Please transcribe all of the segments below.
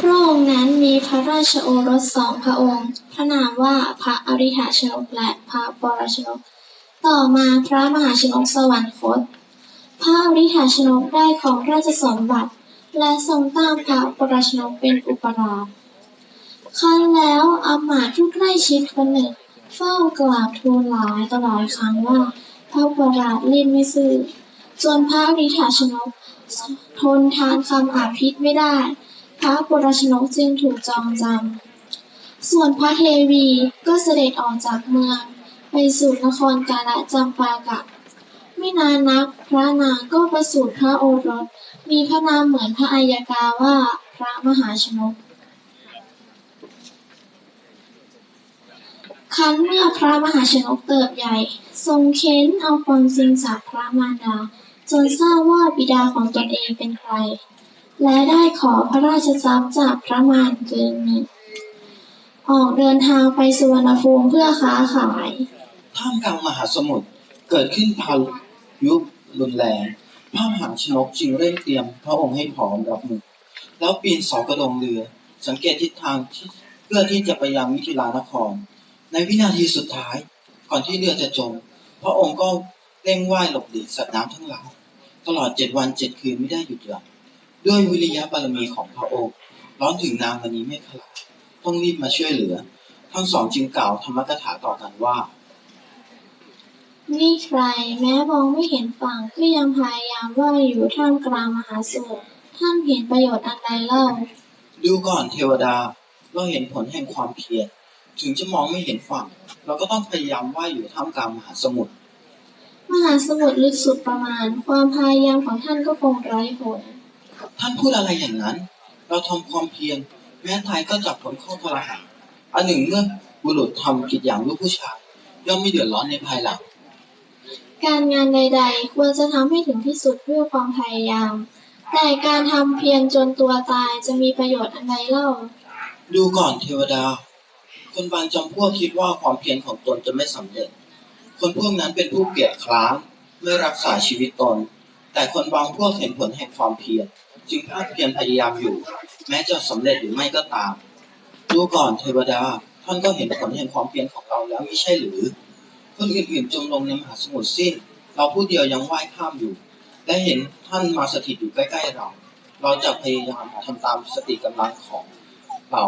พระองค์นั้นมีพระราชโอรสสองพระองค์ พระนามว่าพระอริ t ชนกและพระปรชนก ต่อมาพระมหาชนกสวรรคต พระอริ t ชนกได้ของราชสมบัติ และทรงตั้งพระปรชนกเป็นอุปราชครั้นแล้วอำมาตย์ผู้ใกล้ชิดคนหนึ่ง เฝ้ากราบทูลหลายต่อหลายครั้งว่า พระปราชลิ้นไม่ซื่อจนพระอริ t ชนกทนทานคำอาภิษไม่ได้ พระปรชนกจึงถูกจองจำ ส่วนพระเทวีก็เสด็จออกจากเมือง ไปสู่นครกาละจำปากะ ไม่นานนักพระนางก็ประสูติพระโอรส มีพระนามเหมือนพระอัยกาว่าพระมหาชนกครั้นเมื่อพระมหาชนกเติบใหญ่ ทรงเค้นเอาความจริงจากพระมารดา จนทราบว่าบิดาของตนเองเป็นใคร และได้ขอพระราชทรัพย์จากพระมารเกินออกเดินทางไปสุวรรณภูมิเพื่อค้าขาย ท่ามกลางมหาสมุทรเกิดขึ้นพายุรุนแรงพระมหาชนกจึงเร่งเตรียมพระองค์ให้พร้อมรับมือ แล้วปีนเสากระดงเรือ สังเกตทิศทางทเพื่อที่จะไปยังมิถิลานคร ในวินาทีสุดท้าย ก่อนที่เรือจะจม พระองค์ก็เร่งว่ายหลบหลีกสัตว์น้ำทั้งหลายตลอดเจ็ดวันเจ็ดคืนไม่ได้หยุดหย่อน ด้วยวิริยะบารมีของพระองค์ ร้อนถึงนางมณีเมขลาต้องรีบมาช่วยเหลือ ทั้งสองจึงกล่าวธรรมกถาต่อกันว่า นี่ใคร แม้มองไม่เห็นฝั่งก็ยังพยายามว่ายอยู่ท่ามกลางมหาสมุทรท่านเห็นประโยชน์อันใดเล่า ดูก่อนเทวดาเราเห็นผลแห่งความเพียรถึงจะมองไม่เห็นฝั่ง เราก็ต้องพยายามว่ายอยู่ท่ามกลางมหาสมุทรมหาสมุทรลึกสุดประมาณ ความพยายามของท่านก็คงไร้ผล ท่านพูดอะไรอย่างนั้น เราทำความเพียรแม้ตายก็จับผลเข้าทรหารอันหนึ่งเมื่อบุรุษทำกิจอย่างลูกผู้ชายย่อมไม่เดือดร้อนในภายหลัง การงานใด ๆ ควรจะทำให้ถึงที่สุดเพื่อความพยายาม แต่การทำเพียงจนตัวตายจะมีประโยชน์อันใดเล่า ดูก่อนเทวดา คนบางจำพวกคิดว่าความเพียรของตนจะไม่สำเร็จ คนพวกนั้นเป็นผู้เกียจคร้านไม่รักษาชีวิตตน แต่คนบางพวกเห็นผลแห่งความเพียร จึงภาคเพียรพยายามอยู่ แม้จะสำเร็จหรือไม่ก็ตามดูก่อนเทวดา ท่านก็เห็นผลแห่งความเพียรของเราแล้วไม่ใช่หรือคนอื่นๆจมลงในมหาสมุทรสิ้น เราผู้เดียวยังว่ายข้ามอยู่ และเห็นท่านมาสถิตอยู่ใกล้ๆเรา เราจะพยายามทำตามสติกำลังของเรา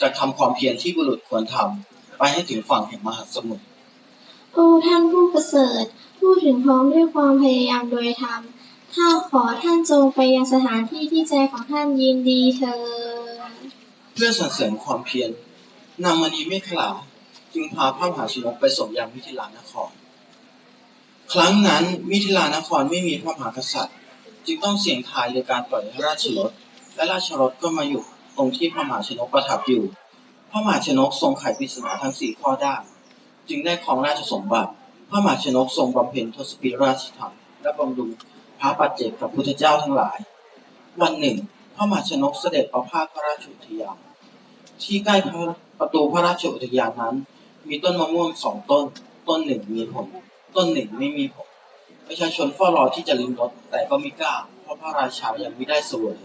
จะทำความเพียรที่บุรุษควรทำไปให้ถึงฝั่งแห่งมหาสมุทรโอ้ท่านผู้ประเสริฐ พูดถึงพร้อมด้วยความพยายามโดยธรรม ถ้าขอท่านจงไปยังสถานที่ที่ใจของท่านยินดีเถิดเพื่อสรรเสริญความเพียรนางมณีเมขลาจึงพาพระมหาชนกไปส่งยังมิถิลานคร ครั้งนั้นมิถิลานครไม่มีพระมหากษัตริย์ จึงต้องเสี่ยงทายโดยการปล่อยให้ราชรถและราชรถก็มาอยู่ตรงที่พระมหาชนกประทับอยู่ พระมหาชนกทรงไขปริศนาทั้งสี่ข้อได้ จึงได้ครองราชสมบัติ พระมหาชนกทรงบำเพ็ญทศพิราชธรรมและบำรุง ระปัจเจกพระพุทธเจ้าทั้งหลาย วันหนึ่งพระมหาชนกเสด็จประพาสพระราชอุทยานที่ใกล้พระประตูพระราชอุทยานนั้น มีต้นมะม่วงสองต้น ต้นหนึ่งมีผล ต้นหนึ่งไม่มีผลประชาชนเฝ้ารอที่จะลิ้มรสแต่ก็ไม่กล้าเพราะพระราชายังไม่ได้สวย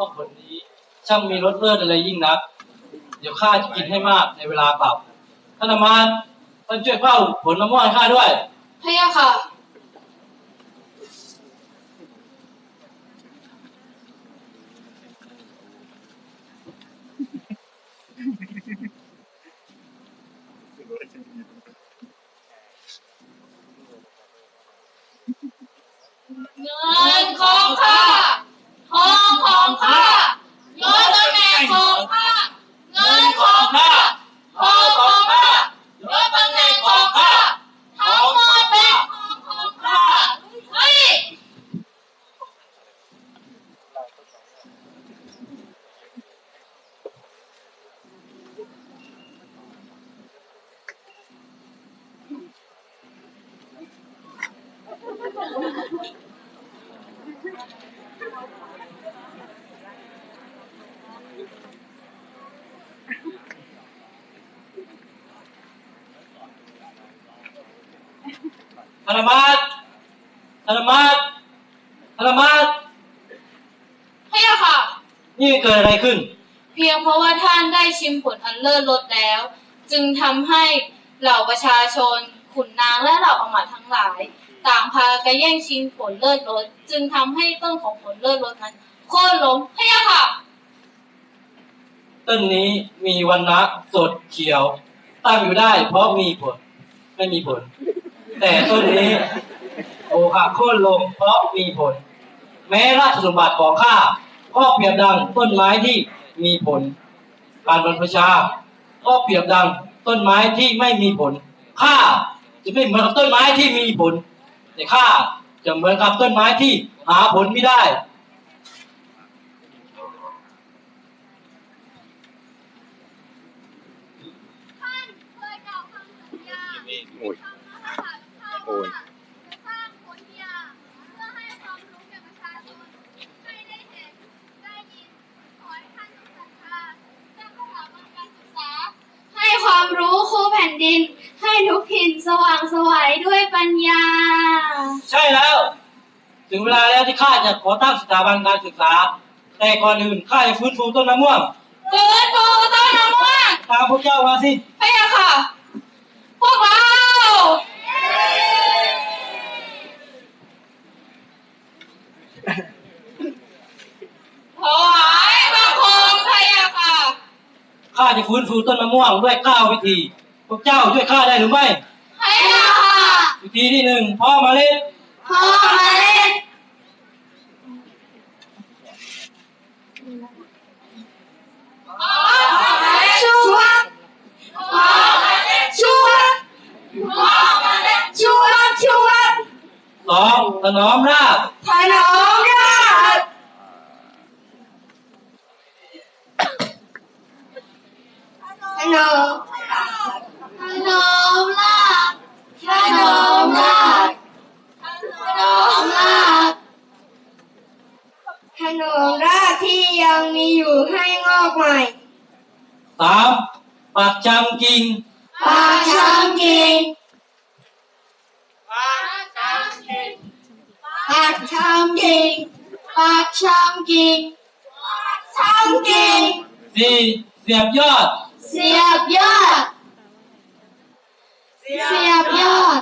วงผลนี้ ช่างมีรสเลิศอะไรยิ่งนัก เดี๋ยวข้าจะกินให้มากในเวลากลับท่านอามาตย์ท่านช่วยเฝ้าผลมะม่วงให้ข้าด้วยพะยะค่ะ เงินของข้า ทองของข้ายศตำแหน่งของข้า เงินของข้า ทองของข้ายศตำแหน่งของข้า ทั้งหมดเป็นของของข้าเฮ้ย พ ธนมาตธนมาตธนมาตพะยะค่ะ นี่เกิดอะไรขึ้น เพียงเพราะว่าท่านได้ชิมผลอันเลิศรสแล้ว จึงทำให้เหล่าประชาชน ขุนนางและเหล่าอำมาตย์ทั้งหลาย ต่างพากันแย่งชิงผลเลิศรสจึงทำให้ต้นของผลเลิศรสนั้นโค่นล้มพะยะค่ะ ต้นนี้มีวันนะสดเขียว ตั้งอยู่ได้เพราะมีผล ไม่มีผล แต่ต้นนี้โอหักโค่นลงเพราะมีผล แม้ราชสมบัติของข้าก็เปรียบดังต้นไม้ที่มีผล การบรรพชา ก็เปรียบดังต้นไม้ที่ไม่มีผลข้าจะไม่เหมือนกับต้นไม้ที่มีผล แต่ข้าจะเหมือนกับต้นไม้ที่หาผลไม่ได้โอ้ย โอ้ยว่าจะสร้างโพธิยาเพื่อให้ความรู้แก่ประชาชนให้ได้เห็นได้ยินขอให้ท่านจงศรัทธาสร้างสถาบันการศึกษาให้ความรู้คู่แผ่นดิน ให้ทุกถิ่นสว่างไสวัยด้วยปัญญา ใช่แล้ว ถึงเวลาแล้วที่ข้าจะขอตั้งสถาบันการศึกษา แต่ก่อนอื่นข้าจะฟื้นฟูต้นมะม่วงเกิดปูต้นมะม่วงตามพวกเจ้ามาสิพะยะค่ะ พวกเรา ถวายบังคมพะยะค่ะ ข้าจะฟื้นฟูต้นมะม่วงด้วยเก้าวิธี พวกเจ้าช่วยข้าได้หรือไม่พะยะค่ะวิธีที่หนึ่งเพ่อเมาเล็ดพ่อเมล็ดชูวักพ่อเมล็ดชูวักพ่อเมล็ดชูวักชูวักสองถนอมราก ถนอมรากถนอมถนอมรากถนอมรากถนอมราก ถนอมรากที่ยังมีอยู่ให้งอกใหม่ สามปักจำกิ่งปากช้ำกิ่งปากช้ำกิ่งปากช้ำกิ่งช้ำกิ่งสี่เสียบยอด เสียบยอด เสียบยอด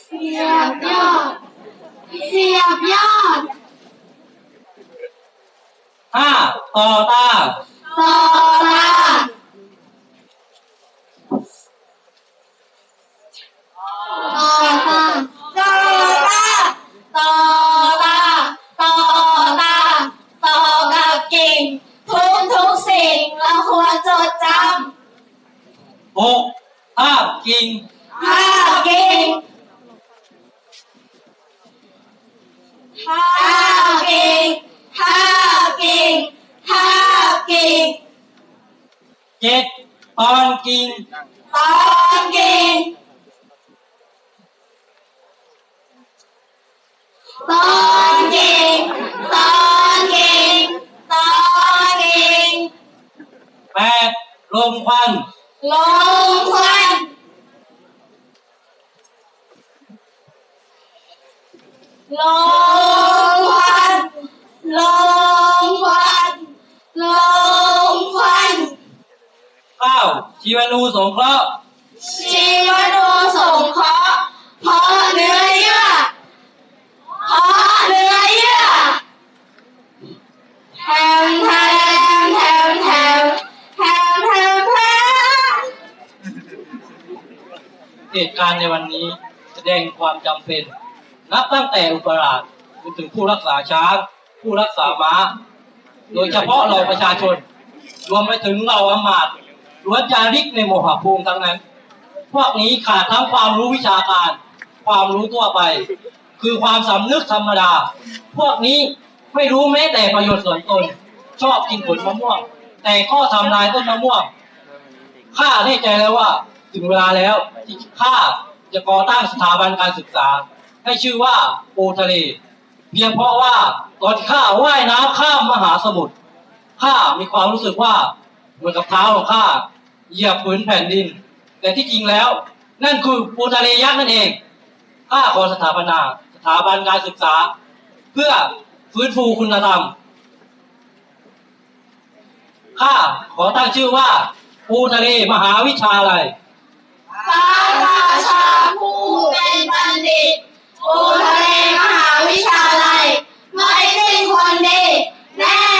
เสียบยอด เสียบยอด ห้าต่อตาต่อตาต่อตาต่อตาต่อตาต่อตาต่อกับกิ่ง ทุกทุกสิ่งเราควรจดจ หกทาบกิ่งำห้ากิ่งห้ากิ่งห้ากิ่งห้ากิ่ง เจ็ดตอนกิ่งตอนกิ่งตอนกิ่งตอนกิ่งตอนกิ่งแปดลมควันลงควันลง ชีวานูสงเคราะห์ชีวโนสงเคราะห์เพาะเนื้อเยื่อเพาะเนื้อเยื่อแถมแถมแถมแถมแถมแถมแถมเหตุการณ์ในวันนี้แสดงความจำเป็น นับตั้งแต่อุปราชจนถึงผู้รักษาช้าง ผู้รักษาม้า โดยเฉพาะเราประชาชน รวมไปถึงเราอำมาตย์ ล้วนจาริกในโมหะภูมิทั้งนั้น พวกนี้ขาดทั้งความรู้วิชาการ ความรู้ทั่วไป คือความสำนึกธรรมดา พวกนี้ไม่รู้แม้แต่ประโยชน์ส่วนตน ชอบกินผลมะม่วง แต่ก็ทำลายต้นมะม่วงข้าแน่ใจแล้วว่า ถึงเวลาแล้วที่ข้าจะก่อตั้งสถาบันการศึกษา ให้ชื่อว่าโอทะเล เพียงเพราะว่าตอนที่ข้าว่ายน้ำข้ามมหาสมุทรข้ามีความรู้สึกว่าเหมือนกับเท้าของข้า เหยียบผืนแผ่นดิน แต่ที่จริงแล้ว นั่นคือปูตาเลยะนั่นเองข้าขอสถาปนา สถาบันการศึกษา เพื่อฟื้นฟูคุณธรรมข้าขอตั้งชื่อว่าปูทะเลมหาวิชาอะไรพระราชาผู้เป็นบัณฑิตปูทะเลมหาวิชาอะไรไม่สิ้คนดีแน่